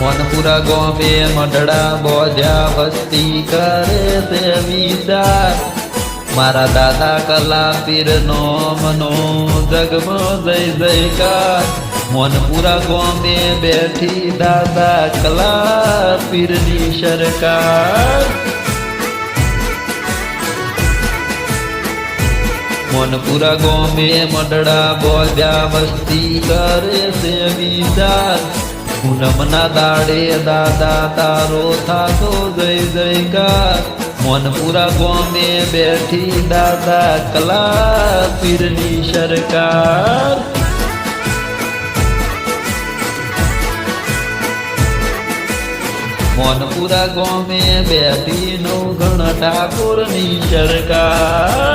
મોનપુરા ગોમે મઢડા બોધ્યા વસ્તી કરે તે વિચાર. મારા દાદા કલા પીર નો મનો જગમો જય જયકાર. મોનપુરા ગોમે બેઠી દાદા કલા પીરની સરકાર. મોનપુરા ગોમે મઢડા બોલ્યા વસ્તી કરે તે વિચાર. પૂનમના દાડે દાદા તારો થાતો જય જયકાર. મોનપુરા ગોમે બેઠી દાદા કલા પીરની સરકાર. મોનપુરા ગોમે બેઠી નવ ગણ ઠાકોરની સરકાર.